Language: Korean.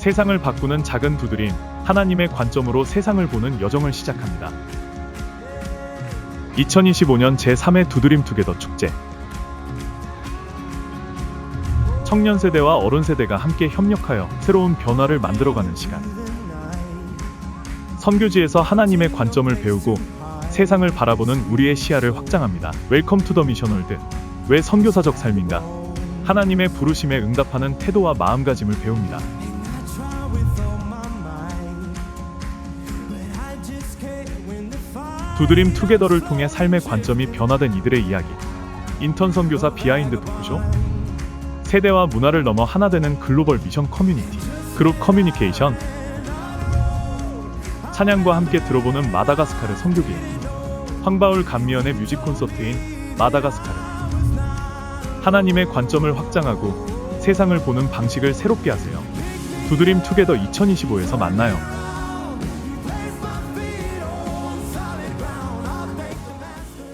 세상을 바꾸는 작은 두드림, 하나님의 관점으로 세상을 보는 여정을 시작합니다. 2025년 제3회 두드림 투게더 축제. 청년 세대와 어른 세대가 함께 협력하여 새로운 변화를 만들어가는 시간. 선교지에서 하나님의 관점을 배우고 세상을 바라보는 우리의 시야를 확장합니다. 웰컴 투 더 미션 월드. 왜 선교사적 삶인가? 하나님의 부르심에 응답하는 태도와 마음가짐을 배웁니다. 두드림 투게더를 통해 삶의 관점이 변화된 이들의 이야기. 인턴 선교사 비하인드 토크쇼. 세대와 문화를 넘어 하나 되는 글로벌 미션 커뮤니티. 그룹 커뮤니케이션. 찬양과 함께 들어보는 마다가스카르 선교기. 황바울 감미연의 뮤직 콘서트인 마다가스카르. 하나님의 관점을 확장하고 세상을 보는 방식을 새롭게 하세요. 두드림 투게더 2025에서 만나요.